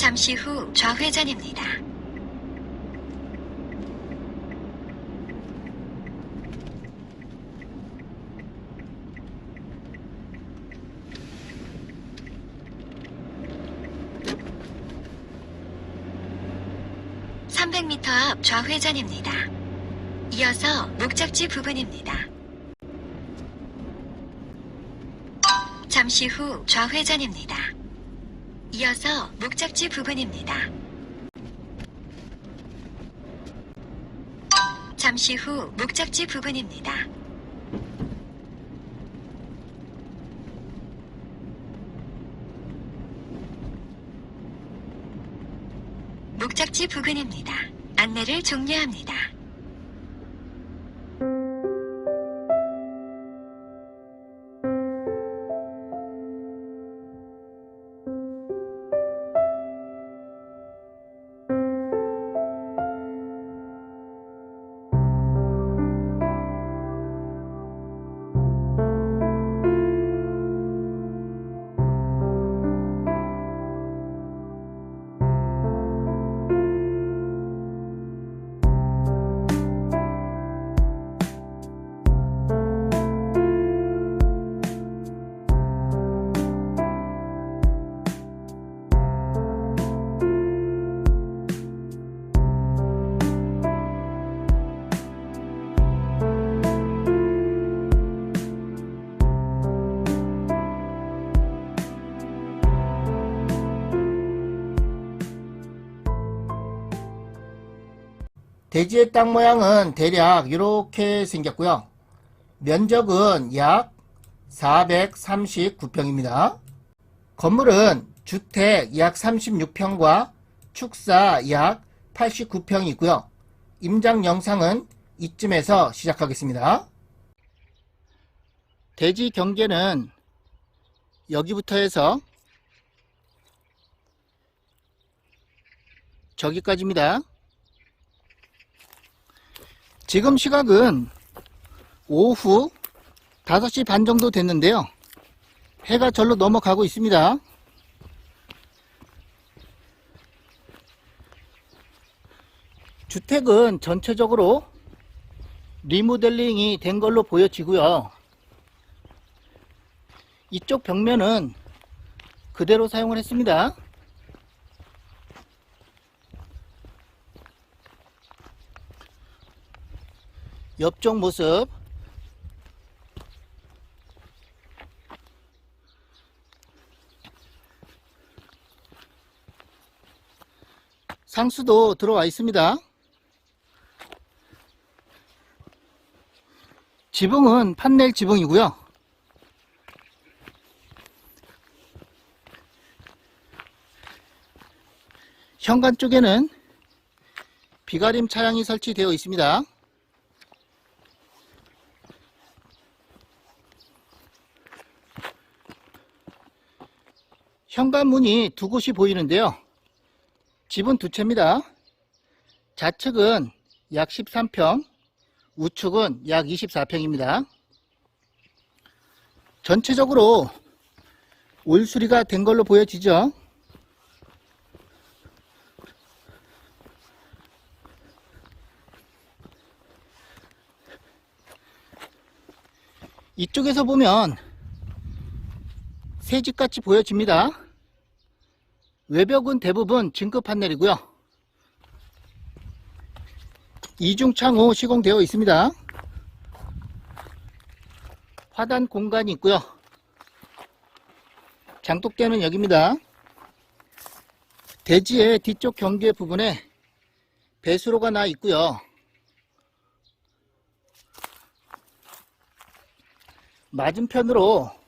잠시 후 좌회전입니다. (300m) 앞 좌회전입니다. 이어서 목적지 부근입니다. 잠시 후 좌회전입니다. 이어서 목적지 부근입니다. 잠시 후 목적지 부근입니다. 목적지 부근입니다. 안내를 종료합니다. 대지의 땅 모양은 대략 이렇게 생겼고요. 면적은 약 439평입니다. 건물은 주택 약 36평과 축사 약 89평이 있고요. 임장 영상은 이쯤에서 시작하겠습니다. 대지 경계는 여기부터 해서 저기까지입니다. 지금 시각은 오후 5시 반 정도 됐는데요. 해가 절로 넘어가고 있습니다. 주택은 전체적으로 리모델링이 된 걸로 보여지고요. 이쪽 벽면은 그대로 사용을 했습니다. 옆쪽 모습 상수도 들어와 있습니다. 지붕은 판넬 지붕이고요. 현관 쪽에는 비가림 차량이 설치되어 있습니다. 현관문이 두 곳이 보이는데요. 집은 두 채입니다. 좌측은 약 13평, 우측은 약 24평입니다. 전체적으로 올 수리가 된 걸로 보여지죠. 이쪽에서 보면 새 집같이 보여집니다. 외벽은 대부분 진급 판넬이고요. 이중 창호 시공되어 있습니다. 화단 공간이 있고요. 장독대는 여기입니다. 대지의 뒤쪽 경계 부분에 배수로가 나 있고요. 맞은편으로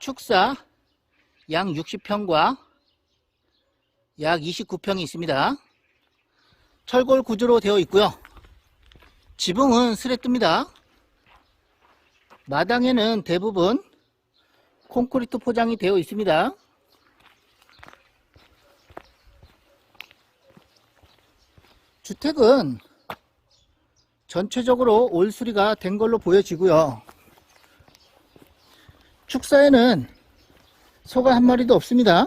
축사 양 60평과 약 29평이 있습니다. 철골 구조로 되어 있고요. 지붕은 스레뜨입니다. 마당에는 대부분 콘크리트 포장이 되어 있습니다. 주택은 전체적으로 올수리가 된 걸로 보여지고요. 축사에는 소가 한 마리도 없습니다.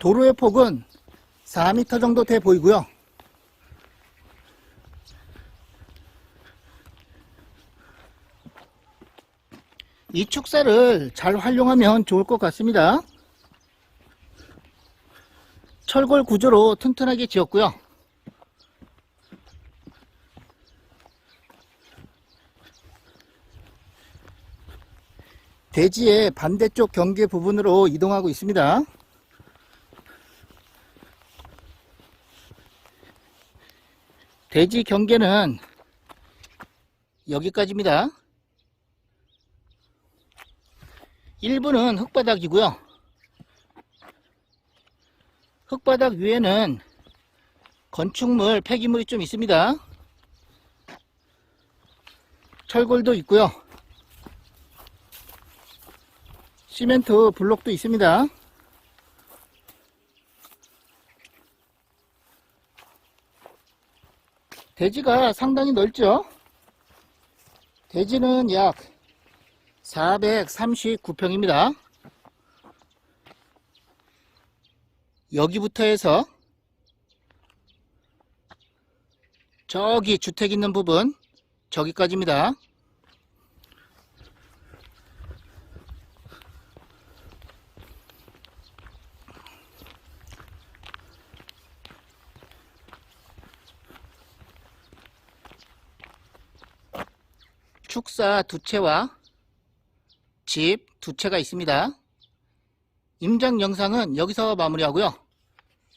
도로의 폭은 4m 정도 돼 보이고요. 이 축사를 잘 활용하면 좋을 것 같습니다. 철골 구조로 튼튼하게 지었고요. 대지의 반대쪽 경계 부분으로 이동하고 있습니다. 대지 경계는 여기까지입니다. 일부는 흙바닥이고요. 흙바닥 위에는 건축물, 폐기물이 좀 있습니다. 철골도 있고요. 시멘트 블록도 있습니다. 대지가 상당히 넓죠? 대지는 약 439평입니다. 여기부터 해서 저기 주택 있는 부분 저기까지입니다. 축사 두 채와 집 두 채가 있습니다. 임장 영상은 여기서 마무리하고요.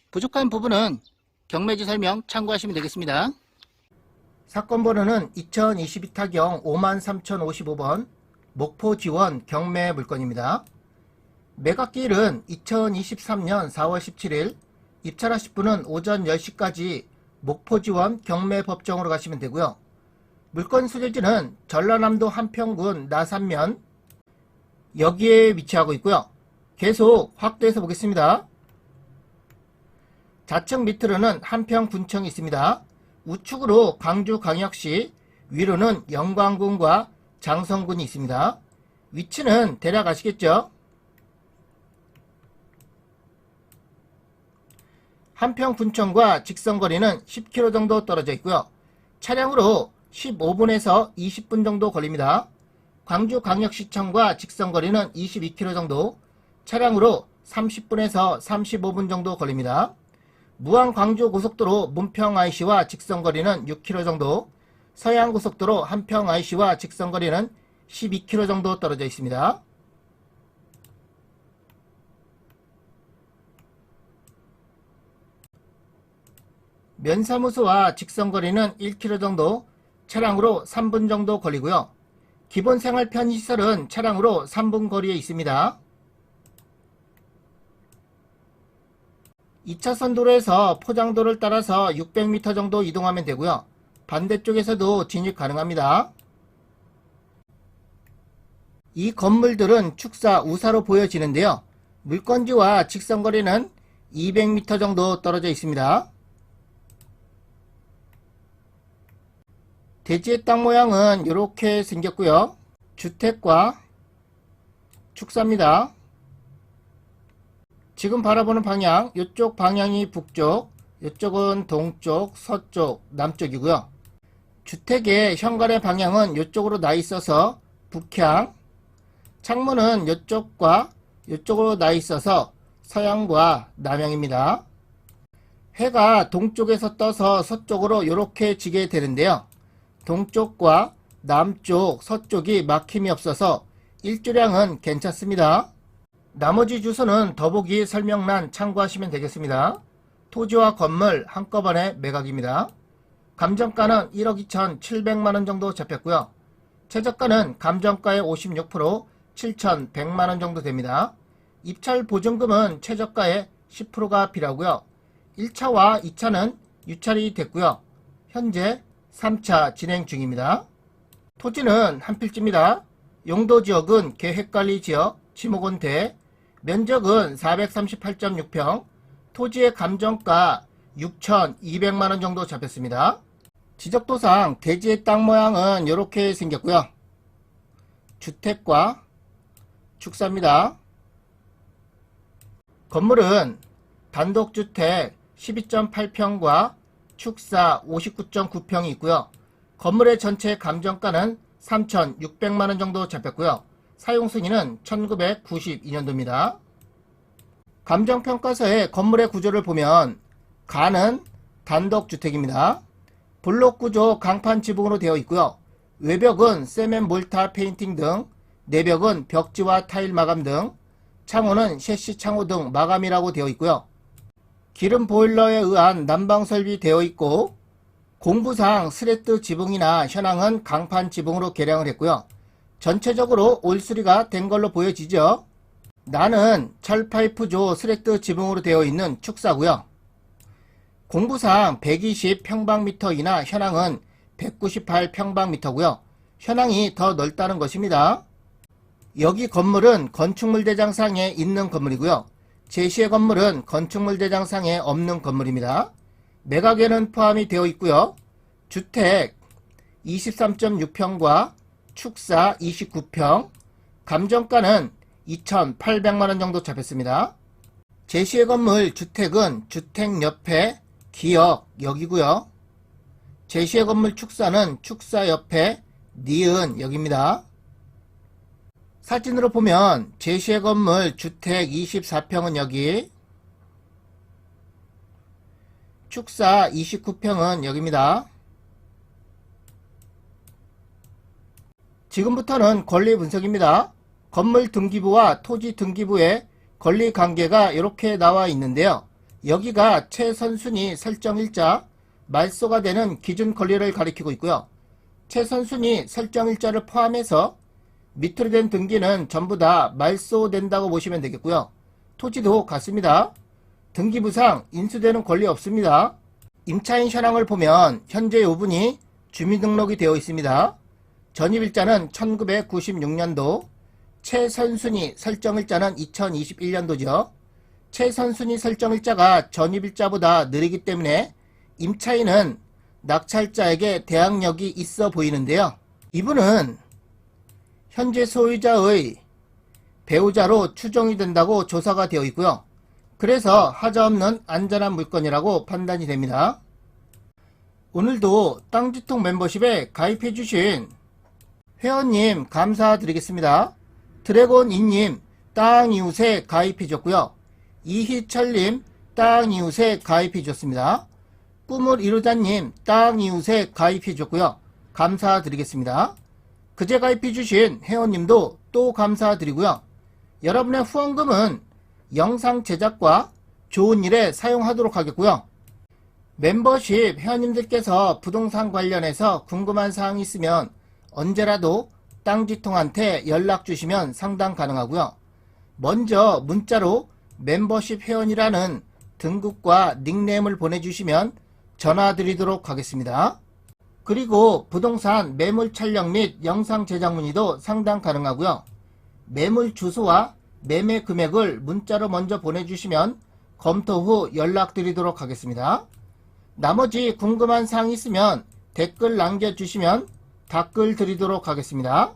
부족한 부분은 경매지 설명 참고하시면 되겠습니다. 사건 번호는 2022 타경 53,055번 목포 지원 경매 물건입니다. 매각기일은 2023년 4월 17일 입찰하실 분은 오전 10시까지 목포 지원 경매 법정으로 가시면 되고요. 물건 수질지는 전라남도 한평군 나산면 여기에 위치하고 있고요. 계속 확대해서 보겠습니다. 좌측 밑으로는 한평군청이 있습니다. 우측으로 광주광역시, 위로는 영광군과 장성군이 있습니다. 위치는 대략 아시겠죠? 한평군청과 직선거리는 10km 정도 떨어져 있고요. 차량으로 15분에서 20분 정도 걸립니다. 광주광역시청과 직선거리는 22km 정도, 차량으로 30분에서 35분 정도 걸립니다. 무안 광주 고속도로 문평 IC와 직선거리는 6km 정도, 서양 고속도로 한평 IC와 직선거리는 12km 정도 떨어져 있습니다. 면사무소와 직선거리는 1km 정도, 차량으로 3분 정도 걸리고요. 기본 생활 편의시설은 차량으로 3분 거리에 있습니다. 2차선 도로에서 포장도를 따라서 600m 정도 이동하면 되고요. 반대쪽에서도 진입 가능합니다. 이 건물들은 축사 우사로 보여지는데요. 물건지와 직선거리는 200m 정도 떨어져 있습니다. 대지의 땅 모양은 이렇게 생겼고요. 주택과 축사입니다. 지금 바라보는 방향, 이쪽 방향이 북쪽, 이쪽은 동쪽, 서쪽, 남쪽이고요. 주택의 현관의 방향은 이쪽으로 나 있어서 북향, 창문은 이쪽과 이쪽으로 나 있어서 서양과 남향입니다. 해가 동쪽에서 떠서 서쪽으로 이렇게 지게 되는데요. 동쪽과 남쪽, 서쪽이 막힘이 없어서 일조량은 괜찮습니다. 나머지 주소는 더보기 설명란 참고하시면 되겠습니다. 토지와 건물 한꺼번에 매각입니다. 감정가는 1억 2,700만원 정도 잡혔고요. 최저가는 감정가의 56% 7,100만원 정도 됩니다. 입찰 보증금은 최저가의 10%가 필요하고요. 1차와 2차는 유찰이 됐고요. 현재 3차 진행 중입니다. 토지는 한 필지입니다. 용도 지역은 계획관리 지역, 지목원 대, 면적은 438.6평, 토지의 감정가 6,200만원 정도 잡혔습니다. 지적도상 대지의 땅 모양은 이렇게 생겼고요. 주택과 축사입니다. 건물은 단독주택 12.8평과 축사 59.9평이 있고요. 건물의 전체 감정가는 3,600만원 정도 잡혔고요. 사용 승인은 1992년도입니다. 감정평가서의 건물의 구조를 보면 가는 단독주택입니다. 블록 구조 강판 지붕으로 되어 있고요. 외벽은 세멘 몰타 페인팅 등 내벽은 벽지와 타일 마감 등 창호는 셰시 창호 등 마감이라고 되어 있고요. 기름 보일러에 의한 난방 설비되어 있고 공부상 스레트 지붕이나 현황은 강판 지붕으로 개량을 했고요. 전체적으로 올수리가 된 걸로 보여지죠. 나는 철파이프조 스레트 지붕으로 되어 있는 축사고요. 공부상 120평방미터이나 현황은 198평방미터고요. 현황이 더 넓다는 것입니다. 여기 건물은 건축물 대장상에 있는 건물이고요. 제시의 건물은 건축물 대장상에 없는 건물입니다. 매각에는 포함이 되어 있고요. 주택 23.6평과 축사 29평, 감정가는 2,800만원 정도 잡혔습니다. 제시의 건물 주택은 주택 옆에 기역 여기고요. 제시의 건물 축사는 축사 옆에 니은 여기입니다. 사진으로 보면 제시의 건물 주택 24평은 여기 축사 29평은 여기입니다. 지금부터는 권리 분석입니다. 건물 등기부와 토지 등기부의 권리 관계가 이렇게 나와 있는데요. 여기가 최선순위 설정일자, 말소가 되는 기준 권리를 가리키고 있고요. 최선순위 설정일자를 포함해서 밑으로 된 등기는 전부 다 말소된다고 보시면 되겠고요. 토지도 같습니다. 등기부상 인수되는 권리 없습니다. 임차인 현황을 보면 현재 요분이 주민등록이 되어 있습니다. 전입일자는 1996년도, 최선순위 설정일자는 2021년도죠. 최선순위 설정일자가 전입일자보다 느리기 때문에 임차인은 낙찰자에게 대항력이 있어 보이는데요. 이분은 현재 소유자의 배우자로 추정이 된다고 조사가 되어 있고요. 그래서 하자없는 안전한 물건이라고 판단이 됩니다. 오늘도 땅지통 멤버십에 가입해 주신 회원님 감사드리겠습니다. 드래곤이님 땅이웃에 가입해 줬고요. 이희철님 땅이웃에 가입해 줬습니다. 꿈을 이루다님 땅이웃에 가입해 줬고요. 감사드리겠습니다. 그제 가입해주신 회원님도 또 감사드리고요. 여러분의 후원금은 영상 제작과 좋은 일에 사용하도록 하겠고요. 멤버십 회원님들께서 부동산 관련해서 궁금한 사항이 있으면 언제라도 땅지통한테 연락 주시면 상담 가능하고요. 먼저 문자로 멤버십 회원이라는 등급과 닉네임을 보내주시면 전화 드리도록 하겠습니다. 그리고 부동산 매물 촬영 및 영상 제작 문의도 상담 가능하고요. 매물 주소와 매매 금액을 문자로 먼저 보내주시면 검토 후 연락드리도록 하겠습니다. 나머지 궁금한 사항 있으면 댓글 남겨주시면 답글 드리도록 하겠습니다.